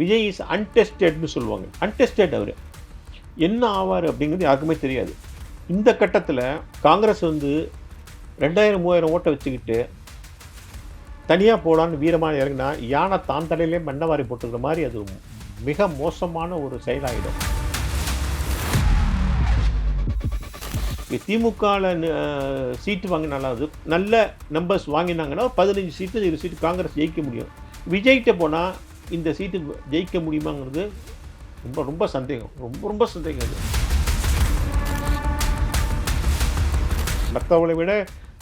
Vijay is அன்டெஸ்டட்னு சொல்லுவாங்க. Untested அவர். என்ன ஆவார் அப்படிங்கிறது யாருக்குமே தெரியாது. இந்த கட்டத்தில் காங்கிரஸ் வந்து ரெண்டாயிரம் மூவாயிரம் ஓட்டை வச்சுக்கிட்டு தனியாக போடான்னு வீரமாக இறங்கினா யானை தான் தலையிலே மண்ணவாரி போட்டுக்கிற மாதிரி அது மிக மோசமான ஒரு செயலாகிடும் திமுகவில் சீட்டு வாங்கினாலாவது நல்ல நம்பர்ஸ் வாங்கினாங்கன்னா பதினஞ்சு சீட்டு இரு சீட்டு காங்கிரஸ் ஜெயிக்க முடியும். விஜய்கிட்ட போனால் இந்த சீட்டு ஜெயிக்க முடியுமாங்கிறது ரொம்ப ரொம்ப சந்தேகம். ரொம்ப ரொம்ப சந்தேகம் அது. மற்றவளை விட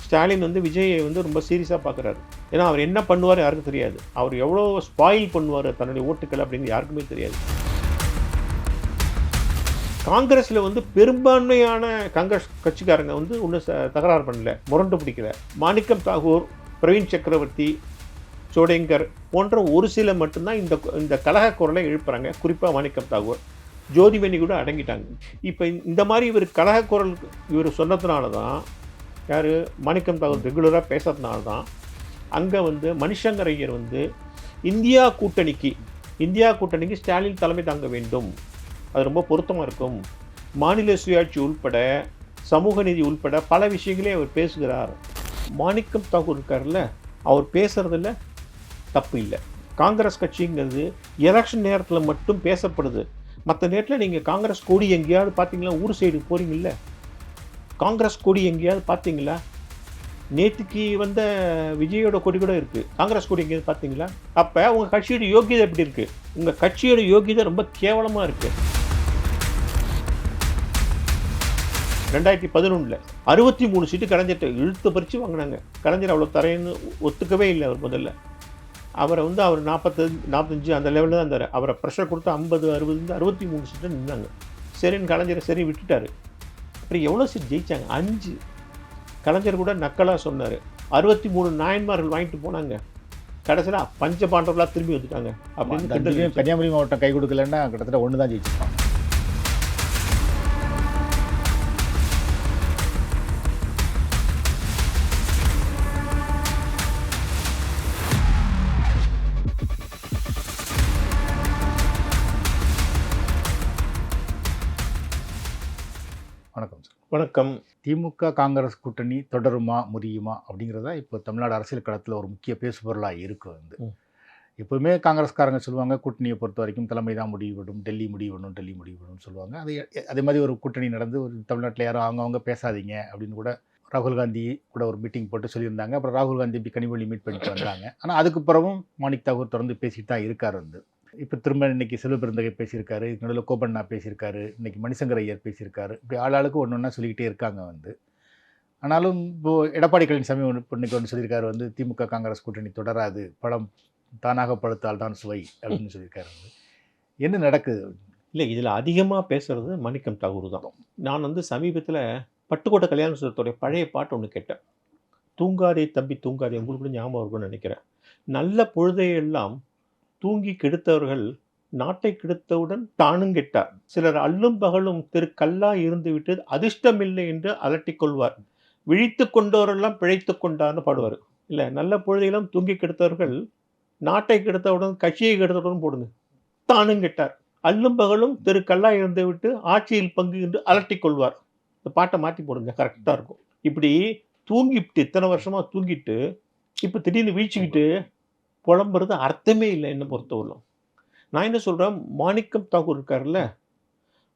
ஸ்டாலின் வந்து விஜயை வந்து ரொம்ப சீரியஸாக பார்க்குறாரு. ஏன்னா அவர் என்ன பண்ணுவார் யாருக்கும் தெரியாது. அவர் எவ்வளோ ஸ்பாயில் பண்ணுவார் தன்னுடைய ஓட்டுக்கள் அப்படின்னு யாருக்குமே தெரியாது. காங்கிரஸில் வந்து பெரும்பான்மையான காங்கிரஸ் கட்சிக்காரங்க வந்து ஒன்றும் தகராறு பண்ணல. முரண்டு பிடிக்கல. மாணிக்கம் தாகூர் பிரவீன் சக்கரவர்த்தி சோடேங்கர் போன்ற ஒரு சில மட்டும்தான் இந்த இந்த கலக குரலை எழுப்புறாங்க. குறிப்பாக மாணிக்கம் தாகூர். ஜோதிமணி கூட அடங்கிட்டாங்க. இப்போ இந்த மாதிரி இவர் கலக குரல் இவர் சொன்னதுனால தான் யார்? மாணிக்கம் தாகூர் ரெகுலராக பேசுறதுனால தான் அங்கே வந்து மணிசங்கர் ஐயர் வந்து இந்தியா கூட்டணிக்கு இந்தியா கூட்டணிக்கு ஸ்டாலின் தலைமை தாங்க வேண்டும். அது ரொம்ப பொருத்தமாக இருக்கும். மாநில சுயாட்சி உள்பட சமூக நீதி உள்பட பல விஷயங்களே அவர் பேசுகிறார். மாணிக்கம் தாகூர் இருக்கார்ல அவர் பேசுகிறதில்ல தப்பு இல்லை. காங்கிரஸ் கட்சிங்கிறது எலெக்ஷன் நேரத்தில் மட்டும் பேசப்படுது. மற்ற நேரத்தில் நீங்கள் காங்கிரஸ் கொடி எங்கேயாவது பார்த்தீங்களா? ஊர் சைடு போகிறீங்கல்ல காங்கிரஸ் கொடி எங்கேயாவது பார்த்தீங்களா? நேற்றுக்கு வந்த விஜயோட கொடி கூட இருக்குது காங்கிரஸ் கொடி எங்கேயாவது பார்த்தீங்களா? அப்போ உங்கள் கட்சியோட யோகியதை எப்படி இருக்குது உங்கள் கட்சியோட யோகியதை ரொம்ப கேவலமாக இருக்குது ரெண்டாயிரத்தி பதினொன்றில் அறுபத்தி மூணு சீட்டு கலைஞர்கிட்ட இழுத்து பறித்து வாங்கினாங்க. கலைஞர் அவ்வளோ தரேன்னு ஒத்துக்கவே இல்லை அவர் முதல்ல. அவரை வந்து அவர் நாற்பத்தஞ்சு நாற்பத்தஞ்சு அந்த லெவலில் தான் இருந்தார். அவரை ப்ரெஷர் கொடுத்து ஐம்பது அறுபது அறுபத்தி மூணு சீட்டு நின்னாங்க. சரின்னு கலைஞரை சரி விட்டுட்டாரு. அப்புறம் எவ்வளோ சீட் ஜெயிச்சாங்க? அஞ்சு. கலைஞர் கூட நக்கலாக சொன்னார். அறுபத்தி மூணு நாயன்மார்கள் வாங்கிட்டு போனாங்க. கடைசியில் பஞ்ச பாண்டவர்களாக திரும்பி வந்துட்டாங்க அப்படின்னு. கன்னியாகுமரி மாவட்டம் கை கொடுக்கலன்னா கிட்டத்தட்ட ஒன்று தான் ஜெயிச்சிருப்பாங்க. வணக்கம். திமுக காங்கிரஸ் கூட்டணி தொடருமா முறியுமா அப்படிங்கிறதா இப்போ தமிழ்நாடு அரசியல் களத்தில் ஒரு முக்கிய பேசுபொருளாக இருக்கு வந்து. எப்பவுமே காங்கிரஸ்காரங்க சொல்லுவாங்க கூட்டணியை பொறுத்த வரைக்கும் தலைமை தான் முடிவுவிடும் டெல்லி முடிவுவிடும் டெல்லி முடிவுவிடும் சொல்லுவாங்க. அது அதே மாதிரி ஒரு கூட்டணி நடந்து ஒரு தமிழ்நாட்டில் யாரும் அவங்கவங்க பேசாதீங்க அப்படின்னு கூட ராகுல் காந்தி கூட ஒரு மீட்டிங் போட்டு சொல்லியிருந்தாங்க. அப்புறம் ராகுல் காந்தி கனிமொழி மீட் பண்ணிட்டு வந்தாங்க. ஆனால் அதுக்கு பிறகும் மாணிக் தாகூர் தொடர்ந்து பேசிட்டு தான் இருக்கார் வந்து. இப்போ திரும்ப இன்னைக்கு செல்வ பேசியிருக்காரு இதுக்கு நடுவில் கோபண்ணா பேசியிருக்காரு இன்னைக்கு மணிசங்கர் ஐயர் பேசியிருக்காரு இப்படி ஆளாளுக்கு ஒன்று ஒன்றா சொல்லிக்கிட்டே இருக்காங்க வந்து. ஆனாலும் இப்போது எடப்பாடி பழனிசாமி ஒன்று இன்னைக்கு ஒன்று சொல்லியிருக்காரு வந்து திமுக காங்கிரஸ் கூட்டணி தொடராது படம் தானாக பழுத்தால் தான் சுவை அப்படின்னு சொல்லியிருக்காரு வந்து. என்ன நடக்குது? இல்லை இதில் அதிகமாக பேசுகிறது மணிக்கம் தகுரு தான். நான் வந்து சமீபத்தில் பட்டுக்கோட்டை கல்யாண சுரத்துடைய பழைய பாட்டு ஒன்று கேட்டேன். தூங்காதே தம்பி தூங்காதே உங்களுக்கு கூட ஞாபகம் இருக்கும்னு நினைக்கிறேன். நல்ல பொழுதையெல்லாம் தூங்கி கெடுத்தவர்கள் நாட்டை கெடுத்தவுடன் தானும் கெட்டார். சிலர் அல்லும் பகலும் திரு கல்லா இருந்து விட்டு அதிர்ஷ்டமில்லை என்று அலட்டிக் கொள்வார். விழித்து கொண்டவரெல்லாம் பிழைத்து கொண்டார்னு பாடுவார். இல்லை நல்ல பொழுதிலும் தூங்கி கெடுத்தவர்கள் நாட்டை கெடுத்தவுடன் கட்சியை கெடுத்தவுடன் போடுங்க. தானும் கெட்டார். அல்லும் பகலும் திரு கல்லா இருந்து விட்டு ஆட்சியில் பங்கு என்று அலட்டிக் கொள்வார். இந்த பாட்டை மாற்றி போடுங்க கரெக்டாக இருக்கும். இப்படி தூங்கிட்டு இத்தனை வருஷமாக தூங்கிட்டு இப்போ திடீர்னு வீழ்ச்சிக்கிட்டு புலம்புறது அர்த்தமே இல்லை என்னை பொறுத்தவரையிலும். நான் என்ன சொல்கிறேன் மாணிக்கம் தாக்கூர் இருக்கார்ல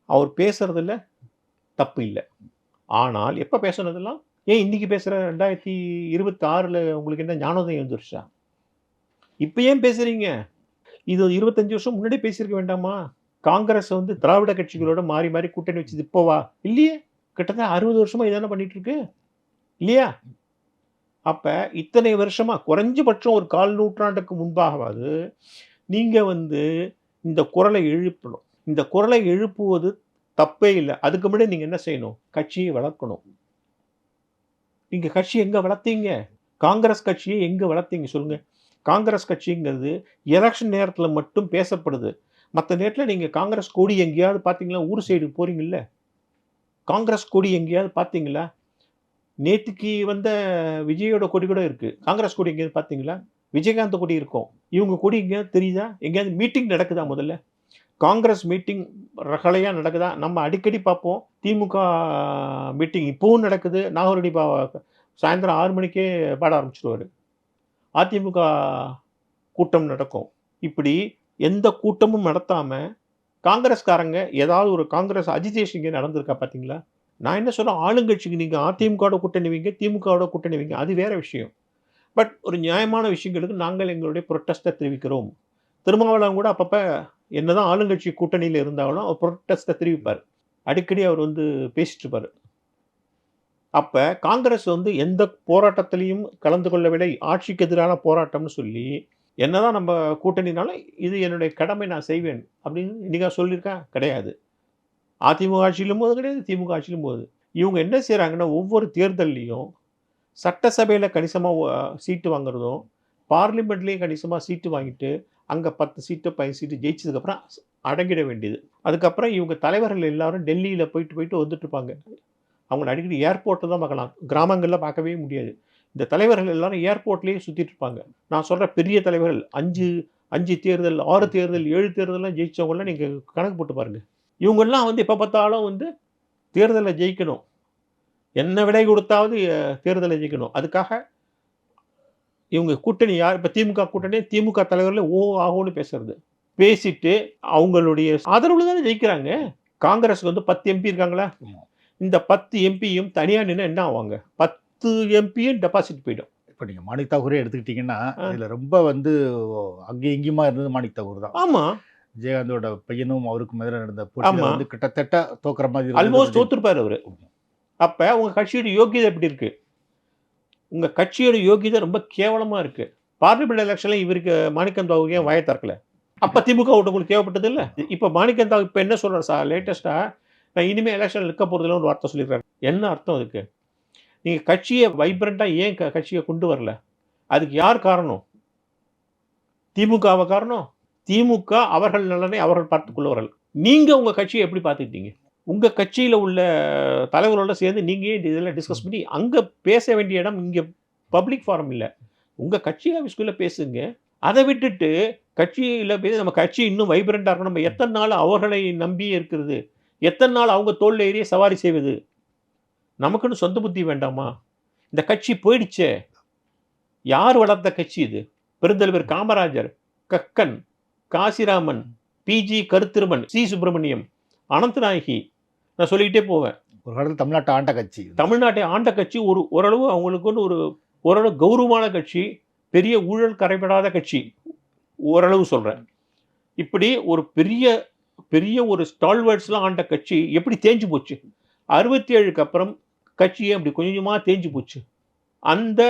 அவர் பேசுறதுல தப்பு இல்லை. ஆனால் எப்போ பேசுனதெல்லாம்? ஏன் இன்னைக்கு பேசுகிற ரெண்டாயிரத்தி இருபத்தி ஆறில் உங்களுக்கு என்ன ஞானோதயம் வந்துருச்சா? இப்போ ஏன் பேசுகிறீங்க இது இருபத்தஞ்சி வருஷம் முன்னாடி பேசியிருக்க வேண்டாமா? காங்கிரஸ் வந்து திராவிட கட்சிகளோட மாறி மாறி கூட்டணி வச்சது இப்போவா? இல்லையே. கிட்டத்தட்ட அறுபது வருஷமாக இதானே பண்ணிட்டு இருக்கு. இல்லையா? அப்போ இத்தனை வருஷமாக குறைஞ்சபட்சம் ஒரு கால் நூற்றாண்டுக்கு முன்பாகவாது நீங்கள் வந்து இந்த குரலை எழுப்பணும். இந்த குரலை எழுப்புவது தப்பே இல்லை. அதுக்கு முன்னாடி நீங்கள் என்ன செய்யணும்? கட்சியை வளர்க்கணும். நீங்கள் கட்சி எங்கே வளர்த்தீங்க? காங்கிரஸ் கட்சியை எங்கே வளர்த்தீங்க? சொல்லுங்கள் காங்கிரஸ் கட்சிங்கிறது எலெக்ஷன் நேரத்தில் மட்டும் பேசப்படுது. மற்ற நேரத்தில் நீங்கள் காங்கிரஸ் கொடி எங்கேயாவது பார்த்தீங்களா? ஊர் சைடு போகிறீங்கள காங்கிரஸ் கொடி எங்கேயாவது பார்த்தீங்களா? நேற்றுக்கு வந்த விஜயோட கொடி கூட இருக்குது காங்கிரஸ் கொடி எங்கேயாவது பார்த்தீங்களா? விஜயகாந்த் கொடி இருக்கும். இவங்க கொடி எங்கேயாவது தெரியுதா? எங்கேயாவது மீட்டிங் நடக்குதா முதல்ல? காங்கிரஸ் மீட்டிங் ரகலையாக நடக்குதா? நம்ம அடிக்கடி பார்ப்போம். திமுக மீட்டிங் இப்போவும் நடக்குது. நாகரடி பா சாயந்தரம் ஆறு மணிக்கே பாட ஆரம்பிச்சிடுவார் அதிமுக கூட்டம் நடக்கும். இப்படி எந்த கூட்டமும் நடத்தாமல் காங்கிரஸ்காரங்க ஏதாவது ஒரு காங்கிரஸ் அஜிடேஷன் இங்கே நடந்திருக்கா பார்த்தீங்களா? நான் என்ன சொல்ல ஆளுங்கட்சிக்கு நீங்கள் அதிமுகவோட கூட்டணி வைங்க திமுகவோட கூட்டணி வைங்க. அது வேறு விஷயம். பட் ஒரு நியாயமான விஷயங்களுக்கு நாங்கள் எங்களுடைய ப்ரொட்டஸ்ட்டை தெரிவிக்கிறோம். திருமாவளவன் கூட அப்பப்போ என்னதான் ஆளுங்கட்சி கூட்டணியில் இருந்தாலும் அவர் ப்ரொட்டஸ்ட்டை தெரிவிப்பார். அடிக்கடி அவர் வந்து பேசிட்டு இருப்பார் அப்போ காங்கிரஸ் வந்து எந்த போராட்டத்திலையும் கலந்து கொள்ளவில்லை. ஆட்சிக்கு எதிரான போராட்டம்னு சொல்லி என்னதான் நம்ம கூட்டணினாலும் இது என்னுடைய கடமை நான் செய்வேன் அப்படின்னு இன்றைக்கா சொல்லியிருக்கா? கிடையாது. அதிமுக ஆட்சியிலும் போது கிடையாது திமுக ஆட்சியிலும் போது. இவங்க என்ன செய்கிறாங்கன்னா ஒவ்வொரு தேர்தல்லையும் சட்டசபையில் கணிசமாக சீட்டு வாங்குறதும் பார்லிமெண்ட்லேயும் கணிசமாக சீட்டு வாங்கிட்டு அங்கே பத்து சீட்டு பதினஞ்சு சீட்டு ஜெயிச்சதுக்கப்புறம் அடங்கிட வேண்டியது. அதுக்கப்புறம் இவங்க தலைவர்கள் எல்லாரும் டெல்லியில் போயிட்டு போயிட்டு வந்துட்டு இருப்பாங்க. அவங்க அடிக்கடி ஏர்போர்ட்டை தான் பார்க்கலாம். கிராமங்களில் பார்க்கவே முடியாது. இந்த தலைவர்கள் எல்லாரும் ஏர்போர்ட்லேயே சுற்றிட்டு இருப்பாங்க. நான் சொல்கிற பெரிய தலைவர்கள் அஞ்சு அஞ்சு தேர்தல் ஆறு தேர்தல் ஏழு தேர்தல்லாம் ஜெயிச்சவங்களாம் நீங்கள் கணக்கு போட்டு பாருங்கள் இவங்கெல்லாம் வந்து எப்போ பார்த்தாலும் வந்து தேர்தலில் ஜெயிக்கணும். என்ன விலை கொடுத்தாவது தேர்தலை ஜெயிக்கணும். அதுக்காக இவங்க கூட்டணி யார் இப்போ திமுக கூட்டணி திமுக தலைவர்கள் ஓ ஆகோன்னு பேசுறது. பேசிட்டு அவங்களுடைய ஆதரவுல தானே ஜெயிக்கிறாங்க. காங்கிரஸுக்கு வந்து பத்து எம்பி இருக்காங்களா. இந்த பத்து எம்பியும் தனியாக நின்று என்ன ஆவாங்க? பத்து எம்பியும் டெபாசிட் போயிடும். இப்போ நீங்கள் மாணிக் தாகூரே எடுத்துக்கிட்டிங்கன்னா. இதில் ரொம்ப வந்து அங்கேயும் இங்கேயுமா இருந்தது மாணிக் தாகூர் தான். ஆமாம் விஜயகாந்தோட பையனும் அவருக்கும் எதிராக நடந்த போட்டியில். வந்து கிட்டத்தட்ட தோக்குற மாதிரி. ஆல்மோஸ்ட் தோத்துருப்பாரு அவரு. அப்ப உங்க கட்சியோட யோகியதை எப்படி இருக்கு? உங்க கட்சியோட யோகியதை ரொம்ப கேவலமா இருக்கு. பார்லிமெண்ட் எலெக்ஷன்ல இவருக்கு மாணிக்கம் தாவுக்கு ஏன் வாயை திறக்கல? அப்ப திமுக ஓட்டு உங்களுக்கு தேவைப்பட்டது இல்ல? இப்ப மாணிக்கம் தாவு இப்ப என்ன சொல்றாரு சார்? லேட்டஸ்டா நான் இனிமே எலெக்ஷன் நிற்க போறதுல ஒரு வார்த்தை சொல்லிடுறாரு. என்ன அர்த்தம் அதுக்கு? நீங்க கட்சியை வைப்ரண்டா ஏன் கட்சியை கொண்டு வரல? அதுக்கு யார் காரணம்? திமுகவை காரணம்? திமுக அவர்கள் நலனை அவர்கள் பார்த்துக்கொள்வார்கள் நீங்கள் உங்கள் கட்சியை எப்படி பார்த்துக்கிட்டீங்க? உங்கள் கட்சியில் உள்ள தலைவர்களோட சேர்ந்து நீங்கள் ஏன் இதெல்லாம் டிஸ்கஸ் பண்ணி அங்கே பேச வேண்டிய இடம் இங்கே பப்ளிக் ஃபாரம் இல்லை. உங்கள் கட்சி ஆஃபீஸ்க்குள்ளே பேசுங்க. அதை விட்டுட்டு கட்சியில் பேசி நம்ம கட்சி இன்னும் வைப்ரண்டாக இருக்கணும். நம்ம எத்தனை நாள் அவர்களை நம்பி இருக்கிறது? எத்தனை நாள் அவங்க தோல் ஏறிய சவாரி செய்வது? நமக்குன்னு சொந்த புத்தி வேண்டாமா? இந்த கட்சி போயிடுச்சே. யார் வளர்த்த கட்சி இது? பெருந்தலைவர் Kamarajar. Kakkan. Kasiraman P G Karuthiruman C Subramaniam Ananthanayaki நான் சொல்லிக்கிட்டே போவேன். ஒரு காலத்தில் தமிழ்நாட்டை ஆண்ட கட்சி. தமிழ்நாட்டை ஆண்ட கட்சி ஒரு ஓரளவு அவங்களுக்குன்னு ஒரு ஓரளவு கௌரவமான கட்சி பெரிய ஊழல் கரைபடாத கட்சி ஓரளவு சொல்கிறேன் இப்படி ஒரு பெரிய பெரிய ஒரு ஸ்டால்வர்ட்ஸ்லாம் ஆண்ட கட்சி எப்படி தேஞ்சு போச்சு? அறுபத்தி ஏழுக்கு அப்புறம் கட்சியே அப்படி கொஞ்சம் கொஞ்சமாக தேஞ்சு போச்சு? அந்த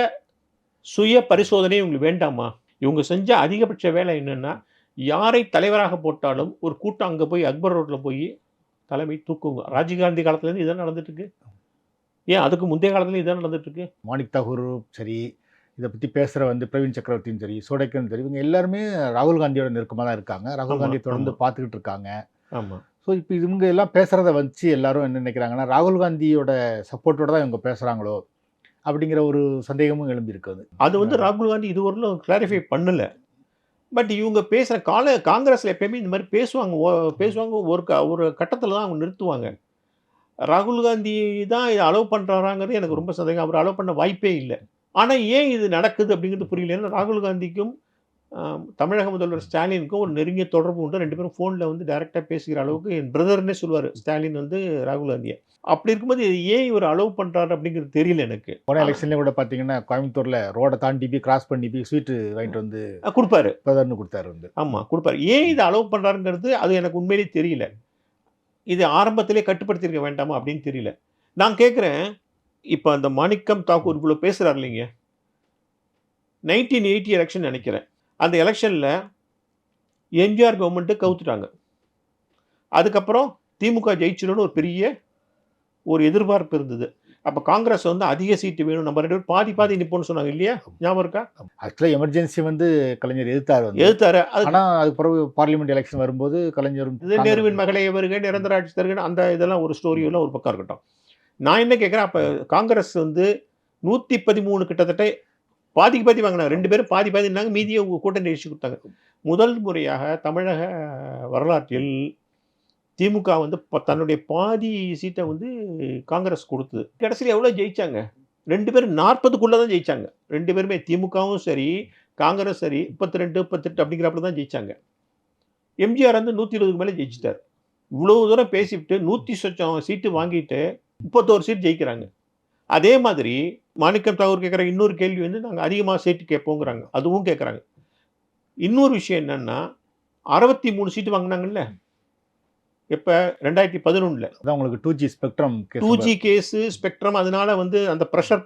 சுய பரிசோதனை இவங்களுக்கு வேண்டாமா? இவங்க செஞ்ச அதிகபட்ச வேலை என்னன்னா யாரை தலைவராக போட்டாலும் ஒரு கூட்டம் அங்கே போய் அக்பர் ரோட்டில் போய் தலைமை தூக்குங்க. ராஜீவ்காந்தி காலத்துலேருந்து இதான் நடந்துட்டு இருக்கு ஏன் அதுக்கு முந்தைய காலத்துலேயும் இதான் நடந்துட்டு இருக்கு மாணிக் தாகூரும் சரி இதை பற்றி பேசுகிற வந்து பிரவீன் சக்கரவர்த்தியும் சரி சோடைக்கனும் சரி இவங்க எல்லாருமே ராகுல் காந்தியோட நெருக்கமாக தான் இருக்காங்க. ராகுல் காந்தியை தொடர்ந்து. பார்த்துக்கிட்டு இருக்காங்க. ஆமாம் ஸோ இப்போ இவங்க எல்லாம் பேசுகிறத வச்சு எல்லாரும் என்ன நினைக்கிறாங்கன்னா ராகுல் காந்தியோட சப்போர்ட்டோட தான் இவங்க பேசுகிறாங்களோ அப்படிங்கிற ஒரு சந்தேகமும் எழும்பியிருக்கு அது. அது வந்து ராகுல் காந்தி இதுவரையிலும் கிளாரிஃபை பண்ணல. பட் இவங்க பேசுகிற கால காங்கிரஸில் எப்பயுமே இந்த மாதிரி பேசுவாங்க. ஓ- பேசுவாங்க. ஒரு க ஒரு கட்டத்தில் தான் அவங்க நிறுத்துவாங்க. ராகுல் காந்தி தான் இதை அலோவ் பண்ணுறாராங்கிறது எனக்கு ரொம்ப சந்தேகம். அவர் அலோவ் பண்ண வாய்ப்பே இல்லை. ஆனால் ஏன் இது நடக்குது அப்படிங்கிறது புரியல. ஏன்னா ராகுல் காந்திக்கும் தமிழக முதல்வர் ஸ்டாலினுக்கும் ஒரு நெருங்கிய தொடர்பு உண்டு. ரெண்டு பேரும் ஃபோனில் வந்து டைரெக்டாக பேசுகிற அளவுக்கு என் பிரதர்னே சொல்லுவார் ஸ்டாலின் வந்து ராகுல் காந்தியை. அப்படி இருக்கும்போது இது ஏன் இவர் அலோவ் பண்ணுறாரு அப்படிங்கிறது தெரியல எனக்கு. போன எலெக்ஷன்லேயும் கூட பார்த்தீங்கன்னா கோயம்புத்தூரில் ரோடை தாண்டி போய் கிராஸ் பண்ணி போய் ஸ்வீட்டு வாங்கிட்டு வந்து கொடுப்பாரு. பிரதர்னு கொடுத்தாரு வந்து. ஆமாம் கொடுப்பாரு. ஏன் இதை அலோவ் பண்ணுறாருங்கிறது அது எனக்கு உண்மையிலேயே தெரியல. இது ஆரம்பத்திலே கட்டுப்படுத்தியிருக்க வேண்டாமா அப்படின்னு தெரியல. நான் கேட்குறேன் இப்போ அந்த மாணிக்கம் தாக்கூர் இவ்வளோ பேசுகிறார் இல்லைங்க. நைன்டீன் எயிட்டி எலெக்ஷன் நினைக்கிறேன். அந்த எலெக்ஷனில் எம்ஜிஆர் கவர்மெண்ட்டு கவுத்துட்டாங்க. அதுக்கப்புறம் திமுக ஜெயிச்சிடும்னு ஒரு பெரிய ஒரு எதிர்பார்ப்பு இருந்தது. அப்போ காங்கிரஸ் வந்து அதிக சீட்டு வேணும் நம்ம ரெண்டு பேரும் பாதி பாதி நிப்போம்னு சொன்னாங்க இல்லையா? ஞாபகம் இருக்கா? ஆக்சுவலாக எமர்ஜென்சி வந்து கலைஞர் எதிர்த்தார் எதிர்த்தாரு. அது ஆனால் அதுக்கு பிறகு பார்லிமெண்ட் எலெக்ஷன் வரும்போது கலைஞரும் இது நேருவின் மகளே வருக நிரந்தர ஆட்சி தருகன்னு அந்த இதெல்லாம் ஒரு ஸ்டோரியெல்லாம் ஒரு பக்கம் இருக்கட்டும். நான் என்ன கேட்குறேன் அப்போ காங்கிரஸ் வந்து நூற்றி பதிமூணு கிட்டத்தட்ட பாதிக்கு பாதி வாங்கினாங்க. ரெண்டு பேரும் பாதி பாதி இருந்தாங்க. மீதியை உங்க கூட்டணி நிகழ்ச்சி கொடுத்தாங்க. முதல் முறையாக தமிழக வரலாற்றில் திமுக வந்து ப- தன்னுடைய பாதி சீட்டை வந்து காங்கிரஸ் கொடுத்தது. கடைசியில் எவ்வளோ ஜெயிச்சாங்க? ரெண்டு பேரும் நாற்பதுக்குள்ளே தான் ஜெயிச்சாங்க. ரெண்டு பேருமே திமுகவும் சரி காங்கிரஸ் சரி முப்பத்தி ரெண்டு முப்பத்தெட்டு அப்படிங்கிறப்ப தான் ஜெயிச்சாங்க. எம்ஜிஆர் வந்து நூற்றி இருபதுக்கு மேலே ஜெயிச்சிட்டார். இவ்வளோ தூரம் பேசிவிட்டு நூற்றி சொச்சம் சீட்டு வாங்கிட்டு முப்பத்தோரு சீட் ஜெயிக்கிறாங்க. அதே மாதிரி மாணிக்கம் தாகூர் கேட்குற இன்னொரு கேள்வி வந்து நாங்கள் அதிகமாக சீட்டு கேட்போங்கிறாங்க. அதுவும் கேட்குறாங்க. இன்னொரு விஷயம் என்னன்னா அறுபத்தி மூணு சீட்டு வாங்கினாங்கல்ல? எப்போ? ரெண்டாயிரத்தி பதினொன்றில் அதான் உங்களுக்கு two G spectrum two G case spectrum அதனால வந்து அந்த ப்ரெஷர்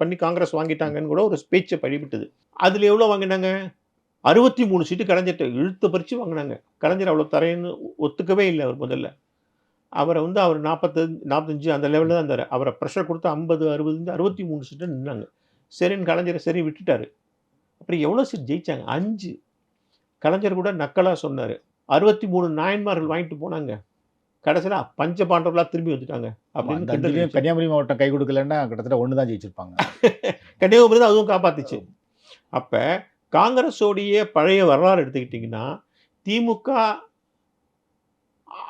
பண்ணி காங்கிரஸ் வாங்கிட்டாங்கன்னு கூட ஒரு பேச்சை படிவிட்டது அதில் எவ்வளோ வாங்கினாங்க? அறுபத்தி மூணு சீட்டு கலைஞர்கிட்ட இழுத்து பறித்து வாங்கினாங்க. கலைஞர் அவ்வளோ தரேன்னு ஒத்துக்கவே இல்லை அவர் முதல்ல. அவரை வந்து அவர் நாற்பத்தஞ்சு நாற்பத்தஞ்சு அந்த லெவலில் தான் இருந்தார். அவரை ப்ரெஷர் கொடுத்து ஐம்பது அறுபது அறுபத்தி மூணு சீட்டு நின்னாங்க. சரின்னு கலைஞரை சரி விட்டுட்டாரு. அப்புறம் எவ்வளோ சீட் ஜெயிச்சாங்க? அஞ்சு. கலைஞர் கூட நக்கலாக சொன்னார். அறுபத்தி மூணு நாயன்மார்கள் வாங்கிட்டு போனாங்க. கடைசியில் பஞ்ச பாண்டவர்களாக திரும்பி வந்துட்டாங்க அப்படின்னு. கன்னியாகுமரி மாவட்டம் கை கொடுக்கலன்னா கிட்டத்தட்ட ஒன்று தான் ஜெயிச்சிருப்பாங்க. கன்னியாகுமரி தான் அதுவும் காப்பாத்துச்சு. அப்போ காங்கிரஸோடைய பழைய வரலாறு எடுத்துக்கிட்டிங்கன்னா திமுக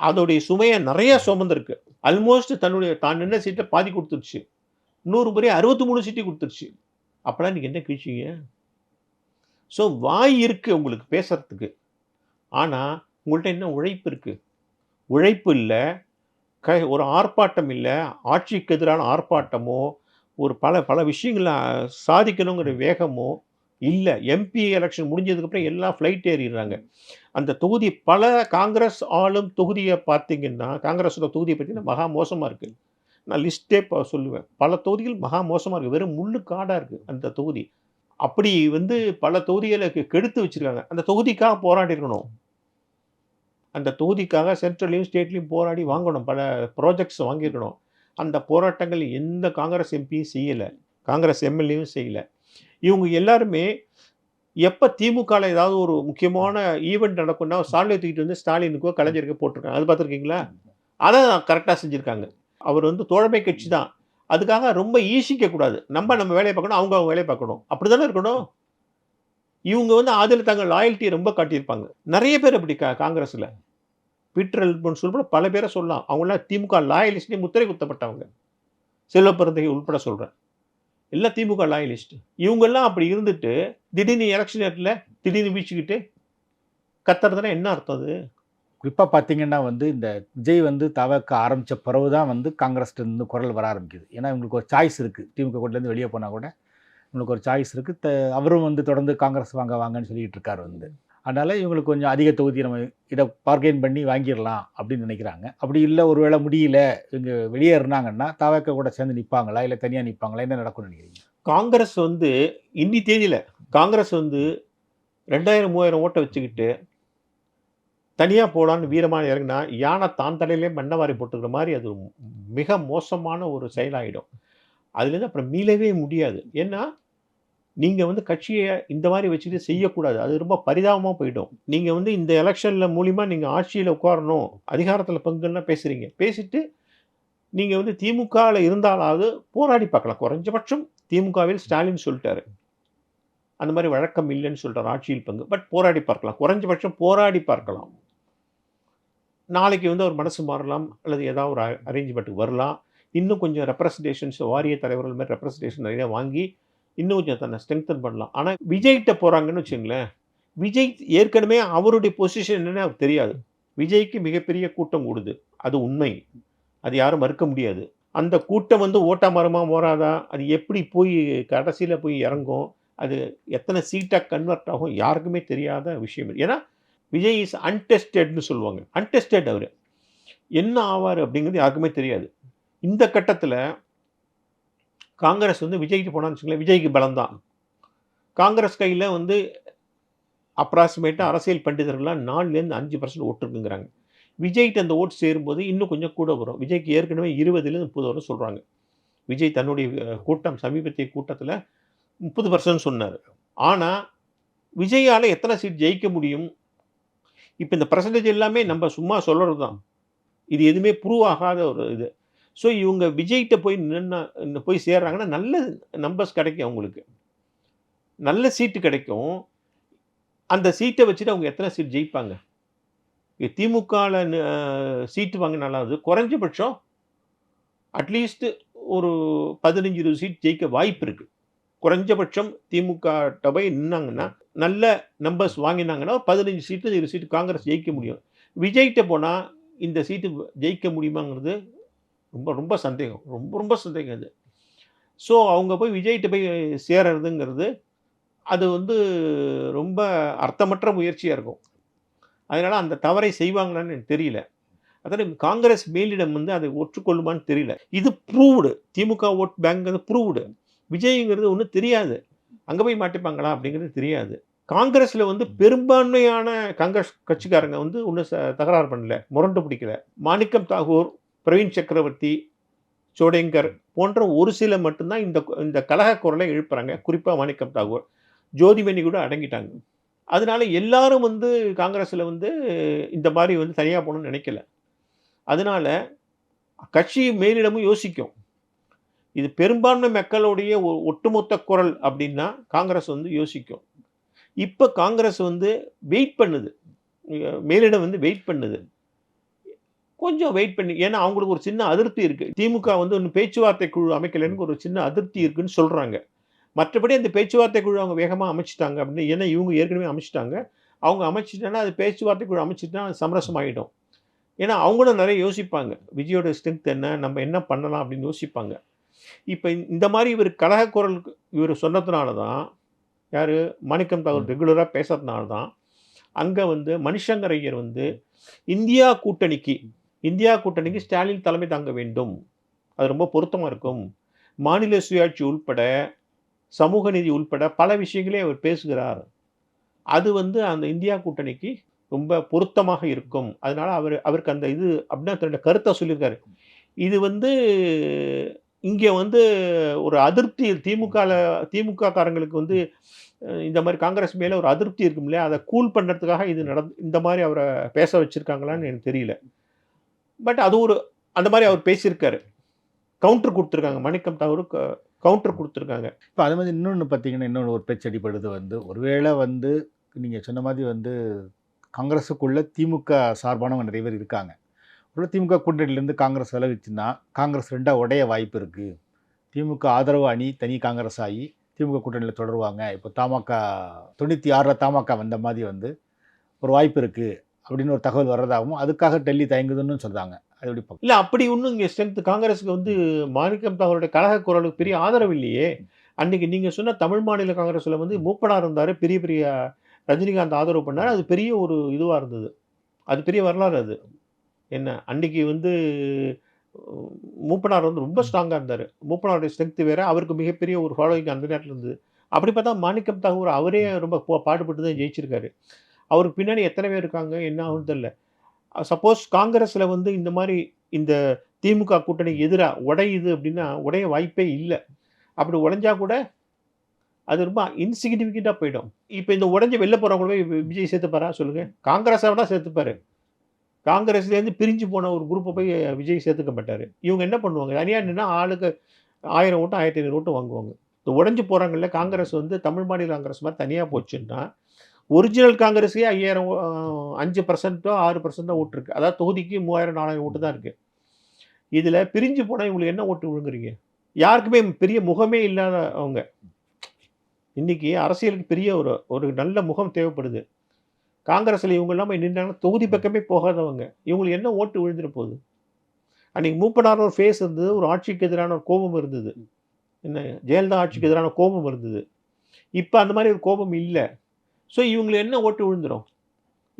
அதோடைய சுமையை நிறைய சுமந்திருக்கு. ஆல்மோஸ்ட் தன்னுடைய தான் நின்ற சீட்டை பாதி கொடுத்துருச்சு. நூறு முறை அறுபத்தி மூணு சீட்டு கொடுத்துருச்சு. அப்போலாம் நீங்கள் என்ன கிழிச்சிங்க? ஸோ வாய் இருக்குது உங்களுக்கு பேசுறதுக்கு. ஆனால் உங்கள்கிட்ட என்ன உழைப்பு இருக்குது உழைப்பு இல்லை. க ஒரு ஆர்ப்பாட்டம் இல்லை. ஆட்சிக்கு எதிரான ஆர்ப்பாட்டமோ ஒரு பல பல விஷயங்களை சாதிக்கணுங்கிற வேகமோ இல்லை எம்பி எலெக்ஷன் முடிஞ்சதுக்கப்புறம் எல்லாம் ஃப்ளைட் ஏறிடுறாங்க. அந்த தொகுதி பல காங்கிரஸ் ஆளும் தொகுதியை பார்த்தீங்கன்னா காங்கிரஸோட தொகுதியை பார்த்தீங்கன்னா மகா மோசமாக இருக்குது நான் லிஸ்ட்டே இப்போ சொல்லுவேன். பல தொகுதிகள் மகா மோசமாக இருக்குது வெறும் முள்ளு காடாக இருக்குது அந்த தொகுதி. அப்படி வந்து பல தொகுதிகளை கெடுத்து வச்சுருக்காங்க. அந்த தொகுதிக்காக போராடி இருக்கணும். அந்த தொகுதிக்காக சென்ட்ரல்லையும் ஸ்டேட்லேயும் போராடி வாங்கணும். பல ப்ராஜெக்ட்ஸ் வாங்கியிருக்கணும். அந்த போராட்டங்கள் எந்த காங்கிரஸ் எம்பியும் செய்யலை. காங்கிரஸ் எம்எல்ஏவும் செய்யலை. இவங்க எல்லாருமே எப்போ திமுகவில் ஏதாவது ஒரு முக்கியமான ஈவெண்ட் நடக்கும்னா சாலை தூக்கிட்டு வந்து ஸ்டாலினுக்கோ கலைஞருக்கோ போட்டிருக்காங்க. அது பார்த்துருக்கீங்களா? அதை கரெக்டாக செஞ்சுருக்காங்க. அவர் வந்து தோழமை கட்சி தான். அதுக்காக ரொம்ப ஈசிக்க கூடாது நம்ம நம்ம வேலையை பார்க்கணும் அவங்க அவங்க வேலையை பார்க்கணும். அப்படி தானே இருக்கணும்? இவங்க வந்து அதில் தங்கள் லாயல்ட்டியை ரொம்ப காட்டியிருப்பாங்க. நிறைய பேர் அப்படி கா காங்கிரஸில். பீட்டர் எல்பன் சொல்ல பல பேரை சொல்லலாம். அவங்களாம் திமுக லாயலிஸ்ட்னே முத்திரை குத்தப்பட்டவங்க. செல்வப்பிறந்தகை உள்பட சொல்கிறேன் எல்லாம் திமுக லாயலிஸ்ட் இவங்கெல்லாம் அப்படி இருந்துட்டு திடீர்னு எலெக்ஷன் நேரத்தில் திடீர்னு வீச்சுக்கிட்டு கத்துறதுனா என்ன அர்த்தம் அது? குறிப்பாக பார்த்தீங்கன்னா வந்து இந்த விஜய் வந்து தவக்க ஆரம்பித்த பிறகு தான் வந்து காங்கிரஸ்லேருந்து குரல் வர ஆரம்பிக்குது. ஏன்னா இவங்களுக்கு ஒரு சாய்ஸ் இருக்குது திமுக கூட்டிலேருந்து வெளியே போனால் கூட இவங்களுக்கு ஒரு சாய்ஸ் இருக்குது த அவரும் வந்து தொடர்ந்து காங்கிரஸ் வாங்க வாங்கன்னு சொல்லிகிட்டு இருக்கார் வந்து. அதனால் இவங்களுக்கு கொஞ்சம் அதிக தொகுதி நம்ம இதை பார்கெயின் பண்ணி வாங்கிடலாம் அப்படின்னு நினைக்கிறாங்க. அப்படி இல்லை ஒருவேளை முடியல இவங்க வெளியே இருந்தாங்கன்னா தவக்க கூட சேர்ந்து நிற்பாங்களா? இல்லை தனியாக நிற்பாங்களா? என்ன நடக்கும்னு நினைக்கிறீங்க? காங்கிரஸ் வந்து இன்னி தேதியில் காங்கிரஸ் வந்து ரெண்டாயிரம் மூவாயிரம் ஓட்டை வச்சுக்கிட்டு தனியாக போகலான்னு வீரமான இறங்கினா யானை தான் தலையிலே மண்ணவாரி போட்டுக்கிற மாதிரி அது மிக மோசமான ஒரு செயலாகிடும் அதுலேருந்து அப்புறம் மீளவே முடியாது. ஏன்னா நீங்கள் வந்து கட்சியை இந்த மாதிரி வச்சுட்டு செய்யக்கூடாது. அது ரொம்ப பரிதாபமாக போயிடும். நீங்கள் வந்து இந்த எலெக்ஷனில் மூலிமா நீங்கள் ஆட்சியில் உட்காரணும் அதிகாரத்தில் பங்குன்னா பேசுகிறீங்க பேசிட்டு நீங்கள் வந்து திமுகவில் இருந்தாலாவது போராடி பார்க்கலாம். குறைஞ்சபட்சம் திமுகவில் ஸ்டாலின் சொல்லிட்டாரு. அந்த மாதிரி வழக்கம் இல்லைன்னு சொல்கிறார் ஆட்சியில் பங்கு. பட் போராடி பார்க்கலாம். குறைஞ்சபட்சம் போராடி பார்க்கலாம். நாளைக்கு வந்து அவர் மனசு மாறலாம் அல்லது ஏதாவது ஒரு அரேஞ்ச்மெண்ட்டுக்கு வரலாம். இன்னும் கொஞ்சம் ரெப்ரசன்டேஷன்ஸ் வாரிய தலைவர்கள் மாதிரி ரெப்ரசன்டேஷன் நிறைய வாங்கி இன்னும் கொஞ்சம் தன்னை ஸ்ட்ரெங்தன் பண்ணலாம். ஆனால் விஜய்கிட்ட போகிறாங்கன்னு வச்சுங்களேன் விஜய் ஏற்கனவே அவருடைய பொசிஷன் என்னன்னு அவருக்கு தெரியாது. விஜய்க்கு மிகப்பெரிய கூட்டம் கூடுது. அது உண்மை. அது யாரும் மறுக்க முடியாது. அந்த கூட்டம் வந்து ஓட்டா மரமாக மோராதா? அது எப்படி போய் கடைசியில் போய் இறங்கும்? அது எத்தனை சீட்டாக கன்வெர்ட் ஆகும்? யாருக்குமே தெரியாத விஷயம். ஏன்னா விஜய் இஸ் அன்டெஸ்டட்னு சொல்லுவாங்க. அன்டெஸ்டட் அவர். என்ன ஆவார் அப்படிங்கிறது யாருக்குமே தெரியாது. இந்த கட்டத்தில் காங்கிரஸ் வந்து விஜய்க்கு போனான்னு வச்சுக்கோங்களேன் விஜய்க்கு பலம் தான் காங்கிரஸ் கையில் வந்து அப்ராக்சிமேட்டாக அரசியல் பண்டிதர்கள்லாம் நாலுலேருந்து அஞ்சு பர்சன்ட் ஓட்டு இருக்குங்கிறாங்க. விஜய்கிட்ட அந்த ஓட்டு சேரும்போது இன்னும் கொஞ்சம் கூட வரும். விஜய்க்கு ஏற்கனவே இருபதுலேருந்து முப்பது வரும் சொல்கிறாங்க விஜய் தன்னுடைய கூட்டம் சமீபத்திய கூட்டத்தில் முப்பது பர்சன்ட் சொன்னார். ஆனால் விஜயால் எத்தனை சீட் ஜெயிக்க முடியும்? இப்போ இந்த பர்சன்டேஜ் எல்லாமே நம்ம சும்மா சொல்கிறது தான் இது எதுவுமே ப்ரூவ் ஆகாத ஒரு இது. ஸோ இவங்க விஜய்கிட்ட போய் நின்று போய் சேர்றாங்கன்னா நல்ல நம்பர்ஸ் கிடைக்கும் அவங்களுக்கு. நல்ல சீட்டு கிடைக்கும். அந்த சீட்டை வச்சுட்டு அவங்க எத்தனை சீட் ஜெயிப்பாங்க? திமுகவில் சீட்டு வாங்கினாலாவது குறைஞ்சபட்சம் அட்லீஸ்ட்டு ஒரு பதினஞ்சு இருபது சீட் ஜெயிக்க வாய்ப்பு இருக்குது குறைஞ்சபட்சம் திமுக போய் நின்னாங்கன்னா நல்ல நம்பர்ஸ் வாங்கினாங்கன்னா ஒரு பதினஞ்சு சீட்டு இரு சீட்டு காங்கிரஸ் ஜெயிக்க முடியும். விஜய்கிட்ட போனால் இந்த சீட்டு ஜெயிக்க முடியுமாங்கிறது ரொம்ப ரொம்ப சந்தேகம். ரொம்ப ரொம்ப சந்தேகம் அது. ஸோ அவங்க போய் விஜய்கிட்ட போய் சேர்றதுங்கிறது அது வந்து ரொம்ப அர்த்தமற்ற முயற்சியாக இருக்கும். அதனால் அந்த தவறை செய்வாங்களான்னு எனக்கு தெரியல. அதாவது காங்கிரஸ் மேலிடம் வந்து அதை ஒற்றுக்கொள்ளுமான்னு தெரியல. இது ப்ரூவ்டு திமுக ஓட் பேங்க்ங்கிறது ப்ரூவ்டு விஜய்ங்கிறது ஒன்றும் தெரியாது. அங்கே போய் மாட்டிப்பாங்களா அப்படிங்கிறது தெரியாது. காங்கிரஸில் வந்து பெரும்பான்மையான காங்கிரஸ் கட்சிக்காரங்க வந்து ஒன்றும் தகராறு பண்ணல. முரண்டு பிடிக்கல. மாணிக்கம் தாகூர் பிரவீன் சக்கரவர்த்தி சோடேங்கர் போன்ற ஒரு சில மட்டும்தான் இந்த இந்த கலக குரலை எழுப்புறாங்க. குறிப்பாக மாணிக்கம் தாகூர். ஜோதிமணி கூட அடங்கிட்டாங்க. அதனால எல்லாரும் வந்து காங்கிரஸில் வந்து இந்த மாதிரி வந்து தனியாக போகணும்னு நினைக்கல. அதனால கட்சி மேலிடமும் யோசிக்கும். இது பெரும்பான்மை மக்களுடைய ஒ- ஒட்டுமொத்த குரல் அப்படின்னா காங்கிரஸ் வந்து யோசிக்கும். இப்போ காங்கிரஸ் வந்து வெயிட் பண்ணுது. மேலிடம் வந்து வெயிட் பண்ணுது. கொஞ்சம் வெயிட் பண்ணி ஏன்னா அவங்களுக்கு ஒரு சின்ன அதிருப்தி இருக்கு. திமுக வந்து ஒன்று பேச்சுவார்த்தை குழு அமைக்கலைன்னு ஒரு சின்ன அதிருப்தி இருக்குன்னு சொல்றாங்க. மற்றபடி அந்த பேச்சுவார்த்தை குழு அவங்க வேகமாக அமைச்சிட்டாங்க அப்படின்னு ஏன்னா இவங்க ஏற்கனவே அமைச்சிட்டாங்க. அவங்க அமைச்சிட்டாங்கன்னா அது பேச்சுவார்த்தை குழு அமைச்சிட்டா அது சமரசம் ஆகிடும் ஏன்னா அவங்களும் நிறைய யோசிப்பாங்க. விஜயோட ஸ்ட்ரென்த் என்ன நம்ம என்ன பண்ணலாம் அப்படின்னு யோசிப்பாங்க. இப்போ இந்த மாதிரி இவர் கலக குரல் இவர் சொன்னதுனால தான் யார்? மாணிக்கம் தாகூர் ரெகுலராக பேசுறதுனால தான் அங்கே வந்து மணிசங்கர் ஐயர் வந்து இந்தியா கூட்டணிக்கு இந்தியா கூட்டணிக்கு ஸ்டாலின் தலைமை தாங்க வேண்டும். அது ரொம்ப பொருத்தமாக இருக்கும். மாநில சுயாட்சி உள்பட சமூக நீதி உள்பட பல விஷயங்களே அவர் பேசுகிறார். அது வந்து அந்த இந்தியா கூட்டணிக்கு ரொம்ப பொருத்தமாக இருக்கும். அதனால அவர் அவருக்கு அந்த இது அப்படின்னா தன்னோட கருத்தை சொல்லியிருக்காரு. இது வந்து இங்கே வந்து ஒரு அதிருப்தி திமுகவில் திமுக காரங்களுக்கு வந்து இந்த மாதிரி காங்கிரஸ் மேலே ஒரு அதிருப்தி இருக்கும் இல்லையா அதை கூல் பண்ணுறதுக்காக இது நட இந்த மாதிரி அவரை பேச வச்சுருக்காங்களான்னு எனக்கு தெரியல. பட் அது ஒரு அந்த மாதிரி அவர் பேசியிருக்காரு. கவுண்டர் கொடுத்துருக்காங்க. மணிக்கம் தவறு கவுண்டர் கொடுத்துருக்காங்க. இப்போ அது மாதிரி இன்னொன்று பார்த்தீங்கன்னா இன்னொன்று ஒரு பேச்சடிப்படுது வந்து. ஒருவேளை வந்து நீங்கள் சொன்ன மாதிரி வந்து காங்கிரஸுக்குள்ள திமுக சார்பானவங்க நிறைய பேர் இருக்காங்க. ஒரு திமுக கூட்டணியிலேருந்து காங்கிரஸ் விலகிச்சுன்னா காங்கிரஸ் ரெண்டாக உடைய வாய்ப்பு இருக்குது திமுக ஆதரவு அணி தனி காங்கிரஸ் ஆகி திமுக கூட்டணியில் தொடருவாங்க. இப்போ தமாக தொண்ணூற்றி ஆறில் தமாக வந்த மாதிரி வந்து ஒரு வாய்ப்பு இருக்குது அப்படின்னு ஒரு தகவல் வர்றதாகவும் அதுக்காக டெல்லி தயங்குதுன்னு சொல்கிறாங்க அது எப்படி இல்லை அப்படி ஒன்றும் இங்கே ஸ்ட்ரென்த் காங்கிரஸுக்கு வந்து மாணிக்கம் தாகூருடைய கழக குரலுக்கு பெரிய ஆதரவு இல்லையே. அன்னைக்கு நீங்கள் சொன்ன தமிழ் மாநில காங்கிரஸில் வந்து மூப்பனார் இருந்தார் பெரிய பெரிய ரஜினிகாந்த் ஆதரவு பண்ணார். அது பெரிய ஒரு இதுவாக இருந்தது. அது பெரிய வரலாறு அது. என்ன அன்னைக்கு வந்து மூப்பனார் வந்து ரொம்ப ஸ்ட்ராங்காக இருந்தார். மூப்பனாருடைய ஸ்ட்ரென்த் வேற அவருக்கு மிகப்பெரிய ஒரு ஃபாலோவிங் அந்த நேரத்தில் இருந்தது. அப்படி பார்த்தா மாணிக்கம் தாகூர் அவரே ரொம்ப பாடுபட்டு தான் ஜெயிச்சிருக்காரு. அவருக்கு பின்னாடி எத்தனை பேர் இருக்காங்க என்ன ஆகும் தெரியல. சப்போஸ் காங்கிரஸில் வந்து இந்த மாதிரி இந்த திமுக கூட்டணி எதிராக உடையுது அப்படின்னா உடைய வாய்ப்பே இல்லை. அப்படி உடைஞ்சா கூட அது ரொம்ப இன்சிக்னிஃபிகண்ட்டாக போயிடும். இப்போ இந்த உடஞ்சி வெளில போகிறவங்கள போய் விஜய் சேர்த்துப்பாரா? சொல்லுங்கள் காங்கிரஸை விட சேர்த்துப்பாரு. காங்கிரஸ்லேருந்து பிரிஞ்சு போன ஒரு குரூப்பை போய் விஜய் சேர்த்துக்க மாட்டார். இவங்க என்ன பண்ணுவாங்க? தனியாக நின்னா ஆளுக்கு ஆயிரம் ஓட்டும் ஆயிரத்தி ஐநூறு ஓட்டும் வாங்குவாங்க. இந்த உடஞ்சி போகிறாங்கல்ல காங்கிரஸ் வந்து தமிழ் மாநில காங்கிரஸ் மாதிரி தனியாக போச்சுன்னா ஒரிஜினல் காங்கிரஸே ஐயாயிரம் அஞ்சு பர்சன்ட்டோ ஆறு பர்சன்ட்டோ ஓட்டு இருக்கு. அதாவது தொகுதிக்கு மூவாயிரம் நாலாயிரம் ஓட்டு தான் இருக்குது இதில் பிரிஞ்சு போனால் இவங்களுக்கு என்ன ஓட்டு விழுங்குறீங்க? யாருக்குமே பெரிய முகமே இல்லாத அவங்க இன்றைக்கி அரசியலுக்கு பெரிய ஒரு ஒரு நல்ல முகம் தேவைப்படுது. காங்கிரஸில் இவங்க இல்லாமல் நின்றாங்கன்னா தொகுதி பக்கமே போகாதவங்க. இவங்களுக்கு என்ன ஓட்டு விழுந்துட போகுது? அன்றைக்கி மூப்பனார் ஒரு ஃபேஸ் இருந்தது ஒரு ஆட்சிக்கு எதிரான ஒரு கோபம் இருந்தது. என்ன ஜெயலலிதா ஆட்சிக்கு எதிரான கோபம் இருந்தது. இப்போ அந்த மாதிரி ஒரு கோபம் இல்லை. ஸோ இவங்களை என்ன ஓட்டு விழுந்துடும்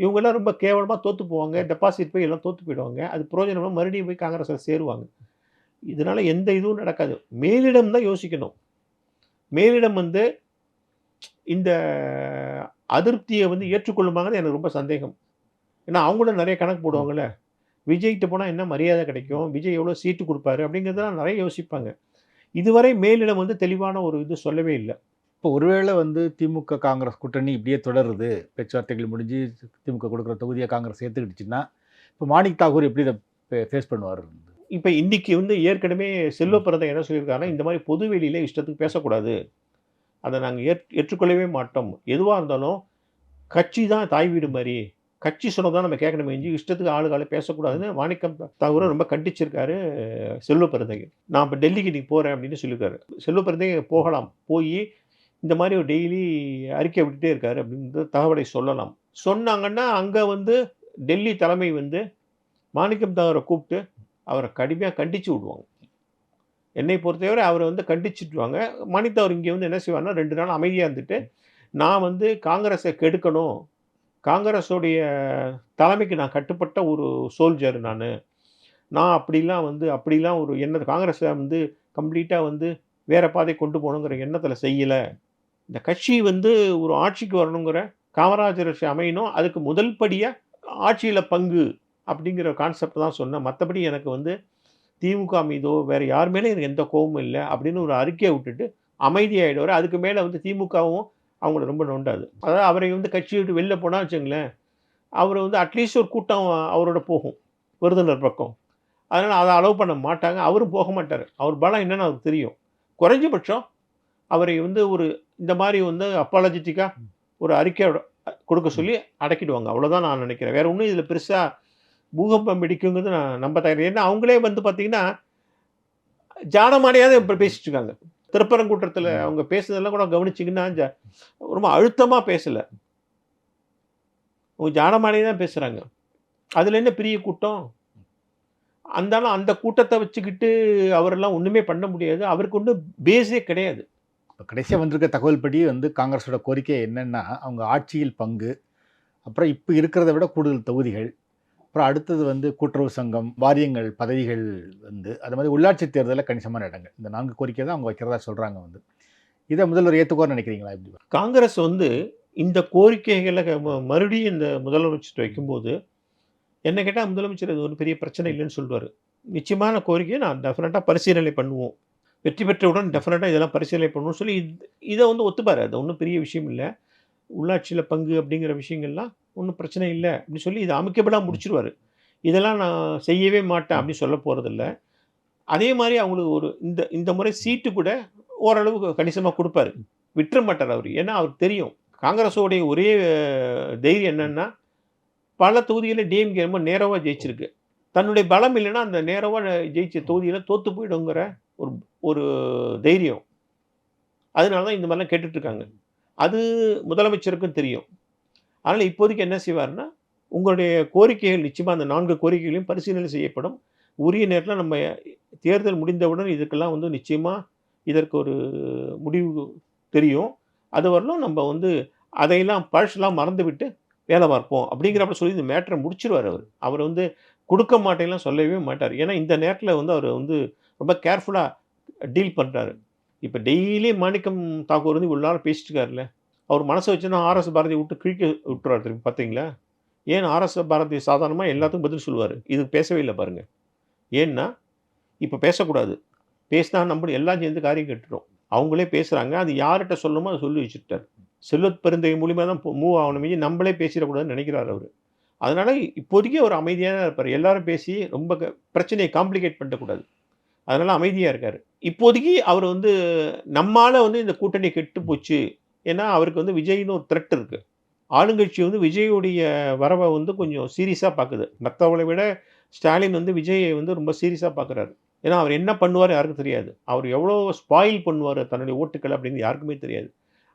இவங்கெல்லாம் ரொம்ப கேவலமாக தோற்று போவாங்க டெபாசிட் போய் எல்லாம் தோற்று போயிடுவாங்க. அது பிரோஜனமாக மறுபடியும் போய் காங்கிரஸில் சேருவாங்க. இதனால் எந்த இதுவும் நடக்காது. மேலிடம் தான் யோசிக்கணும். மேலிடம் வந்து இந்த அதிருப்தியை வந்து ஏற்றுக்கொள்ளுமாங்கிறது எனக்கு ரொம்ப சந்தேகம். ஏன்னா அவங்களும் நிறைய கணக்கு போடுவாங்கள்ல விஜய்கிட்ட போனால் என்ன மரியாதை கிடைக்கும்? விஜய் எவ்வளோ சீட்டு கொடுப்பாரு? அப்படிங்கிறதெல்லாம் நிறைய யோசிப்பாங்க. இதுவரை மேலிடம் வந்து தெளிவான ஒரு இது சொல்லவே இல்லை. இப்போ ஒருவேளை வந்து திமுக காங்கிரஸ் கூட்டணி இப்படியே தொடருது பேச்சுவார்த்தைகள் முடிஞ்சு திமுக கொடுக்குற தொகுதியை காங்கிரஸ் ஏற்றுக்கிடுச்சுன்னா இப்போ மாணிக் தாகூர் எப்படி இதை ஃபேஸ் பண்ணுவார்? இப்போ இன்னைக்கு வந்து ஏற்கனவே செல்வ பிறந்த என்ன சொல்லியிருக்காருன்னா இந்த மாதிரி பொது வெளியில இஷ்டத்துக்கு பேசக்கூடாது. அதை நாங்கள் ஏற் ஏற்றுக்கொள்ளவே மாட்டோம். எதுவாக இருந்தாலும் கட்சி தான் தாய் வீடு மாதிரி கட்சி சொன்னதான் நம்ம கேட்கணும் எஞ்சி இஷ்டத்துக்கு ஆளுகால பேசக்கூடாதுன்னு மாணிக்கம் தவிர ரொம்ப கண்டிச்சிருக்காரு செல்வ பெருந்தகை நான் இப்போ டெல்லிக்கு நீ போகிறேன் அப்படின்னு சொல்லியிருக்காரு. செல்வ பெருந்தகை போகலாம் போய் இந்த மாதிரி ஒரு டெய்லி அறிக்கை விட்டுட்டே இருக்கார் அப்படின்ற தகவலை சொல்லலாம். சொன்னாங்கன்னா அங்கே வந்து டெல்லி தலைமை வந்து மாணிக்கம் தகவரை கூப்பிட்டு அவரை கடுமையாக கண்டித்து விடுவாங்க. என்னை பொறுத்தவரை அவரை வந்து கண்டிச்சுட்டுவாங்க. மணித்தவர் இங்கே வந்து என்ன செய்வார்னா ரெண்டு நாள் அமைதியாக இருந்துட்டு நான் வந்து காங்கிரஸை கெடுக்கணும். காங்கிரஸோடைய தலைமைக்கு நான் கட்டுப்பட்ட ஒரு சோல்ஜர் நான். நான் அப்படிலாம் வந்து அப்படிலாம் ஒரு எண்ணத்தை காங்கிரஸை வந்து கம்ப்ளீட்டாக வந்து வேறு பாதை கொண்டு போகணுங்கிற எண்ணத்தில் செய்யலை. இந்த கட்சி வந்து ஒரு ஆட்சிக்கு வரணுங்கிற காமராஜர் அமையணும். அதுக்கு முதல் படியாக ஆட்சியில் பங்கு அப்படிங்கிற கான்செப்ட் தான் சொன்னேன். மற்றபடி எனக்கு வந்து திமுக மீதோ வேறு யார் மேலே எனக்கு எந்த கோபமும் இல்லை அப்படின்னு ஒரு அறிக்கையை விட்டுட்டு அமைதியாகிடுவார் அதுக்கு மேலே வந்து திமுகவும் அவங்கள ரொம்ப நோண்டாது. அதாவது அவரை வந்து கட்சி விட்டு வெளில போனால் வச்சுங்களேன் அவர் வந்து அட்லீஸ்ட் ஒரு கூட்டம் அவரோட போகும் விருதுநர் பக்கம். அதனால் அதை அலோவ் பண்ண மாட்டாங்க. அவரும் போக மாட்டார். அவர் பலம் என்னென்னு அவருக்கு தெரியும். குறைஞ்சபட்சம் அவரை வந்து ஒரு இந்த மாதிரி வந்து அப்பாலஜிட்டிக்காக ஒரு அறிக்கை கொடுக்க சொல்லி அடக்கிடுவாங்க. அவ்வளோதான் நான் நினைக்கிறேன். வேற ஒன்றும் இதில் பெருசாக பூகம்பம் வெடிக்குங்கிறது நான் நம்ப தயார் ஏன்னா அவங்களே வந்து பார்த்தீங்கன்னா ஜானமானியாவது இப்போ பேசிட்டு இருக்காங்க. திருப்பரங்குன்றத்தில். அவங்க பேசுனதெல்லாம் கூட கவனிச்சிங்கன்னா ரொம்ப அழுத்தமாக பேசலை. அவங்க ஜானமானே தான் பேசுகிறாங்க அதில் என்ன பெரிய கூட்டம்? அந்தாலும் அந்த கூட்டத்தை வச்சுக்கிட்டு அவரெல்லாம் ஒன்றுமே பண்ண முடியாது. அவருக்கு ஒன்றும் பேஸே கிடையாது. இப்போ கடைசியாக வந்திருக்க தகவல் படி வந்து காங்கிரஸோட கோரிக்கை என்னென்னா அவங்க ஆட்சியில் பங்கு அப்புறம் இப்போ இருக்கிறத விட கூடுதல் தொகுதிகள் அப்புறம் அடுத்தது வந்து கூட்டுறவு சங்கம் வாரியங்கள் பதவிகள் வந்து அது மாதிரி உள்ளாட்சி தேர்தலில் கணிசமான இடங்கள். இந்த நான்கு கோரிக்கை தான் அவங்க வைக்கிறதா சொல்கிறாங்க வந்து. இதை முதல்வர் ஏற்றுக்கோன்னு நினைக்கிறீங்களா? இப்படி காங்கிரஸ் வந்து இந்த கோரிக்கைகளை மறுபடியும் இந்த முதலமைச்சர் வைக்கும்போது என்ன கேட்டால் முதலமைச்சர் இது ஒரு பெரிய பிரச்சனை இல்லைன்னு சொல்லுவார். நிச்சயமான கோரிக்கையை நான் டெஃபினட்டாக பரிசீலனை பண்ணுவோம். வெற்றி பெற்றவுடன் டெஃபினட்டாக இதெல்லாம் பரிசீலனை பண்ணுவோம் சொல்லி இது இதை வந்து ஒத்துப்பாரு. அது ஒன்றும் பெரிய விஷயம் இல்லை. உள்ளாட்சியில் பங்கு அப்படிங்கிற விஷயங்கள்லாம் ஒன்றும் பிரச்சனை இல்லை அப்படின்னு சொல்லி இதை அமைக்கப்படாக முடிச்சிருவார். இதெல்லாம் நான் செய்யவே மாட்டேன் அப்படின்னு சொல்ல போகிறதில்ல அதே மாதிரி அவங்களுக்கு ஒரு இந்த இந்த முறை சீட்டு கூட ஓரளவுக்கு கணிசமாக கொடுப்பாரு. விட்டுற மாட்டார் அவர். ஏன்னா அவருக்கு தெரியும். காங்கிரஸோடைய ஒரே தைரியம் என்னன்னா பல தொகுதிகளில் டிஎம்கே ரொம்ப நேரவாக ஜெயிச்சிருக்கு. தன்னுடைய பலம் இல்லைன்னா அந்த நேரவாக ஜெயிச்ச தொகுதியில் தோத்து போயிடுங்கிற ஒரு ஒரு தைரியம். அதனால தான் இந்த மாதிரிலாம் கேட்டுட்ருக்காங்க. அது முதலமைச்சருக்கும் தெரியும். அதனால் இப்போதைக்கு என்ன செய்வார்னா உங்களுடைய கோரிக்கைகள் நிச்சயமாக அந்த நான்கு கோரிக்கைகளையும் பரிசீலனை செய்யப்படும். உரிய நேரத்தில் நம்ம தேர்தல் முடிந்தவுடன் இதுக்கெல்லாம் வந்து நிச்சயமாக இதற்கு ஒரு முடிவு தெரியும். அது வரலும் நம்ம வந்து அதையெல்லாம் பழசெல்லாம் மறந்துவிட்டு வேலை பார்ப்போம் அப்படிங்கிறப்ப சொல்லி இந்த மேட்டரை முடிச்சிருவார் அவர். அவர் வந்து கொடுக்க மாட்டேன்லாம் சொல்லவே மாட்டார். ஏன்னா இந்த நேரத்தில் வந்து அவர் வந்து ரொம்ப கேர்ஃபுல்லாக டீல் பண்ணுறாரு இப்போ டெய்லி மாணிக்கம் தாக்கூர் வந்து இவ்வளோ நேரம் பேசிட்டு இருக்காருல்ல அவர் மனசை வச்சுன்னா ஆர்எஸ் பாரதி விட்டு கிழிக்க விட்டுறாரு திரும்பி பார்த்தீங்களா ஏன் ஆர்எஸ் பாரதி சாதாரணமாக எல்லாத்துக்கும் பதில் சொல்லுவார்? இதுக்கு பேசவே இல்லை பாருங்கள் ஏன்னா இப்போ பேசக்கூடாது. பேசினா நம்ம எல்லாம் சேர்ந்து காரியம் கட்டுறோம். அவங்களே பேசுகிறாங்க அது யார்கிட்ட சொல்லணுமோ அதை சொல்லி வச்சுட்டார். செல்வத் பெருந்தகை மூலியமாக தான் மூவ் ஆகணும் நம்மளே பேசிடக்கூடாதுன்னு நினைக்கிறார் அவர். அதனால் இப்போதைக்கு அவர் அமைதியாக இருப்பார். எல்லாரும் பேசி ரொம்ப பிரச்சனையை காம்ப்ளிகேட் பண்ணக்கூடாது அதனால் அமைதியாக இருக்கார். இப்போதைக்கு அவர் வந்து நம்மால் வந்து இந்த கூட்டணி கெட்டு போச்சு. ஏன்னா அவருக்கு வந்து விஜய்னு ஒரு த்ரெட் இருக்குது ஆளுங்கட்சி வந்து விஜயுடைய வரவை வந்து கொஞ்சம் சீரியஸாக பார்க்குது மற்றவளை விட ஸ்டாலின் வந்து விஜயை வந்து ரொம்ப சீரியஸாக பார்க்குறாரு ஏன்னா அவர் என்ன பண்ணுவார் யாருக்கும் தெரியாது. அவர் எவ்வளோ ஸ்பாயில் பண்ணுவார் தன்னுடைய ஓட்டுக்கள் அப்படின்னு யாருக்குமே தெரியாது.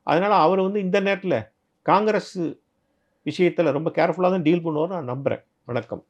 அதனால் அவர் வந்து இந்த நேரத்தில் காங்கிரஸ் விஷயத்தில் ரொம்ப கேர்ஃபுல்லாக தான் டீல் பண்ணுவார் நான் நம்புகிறேன் வணக்கம்.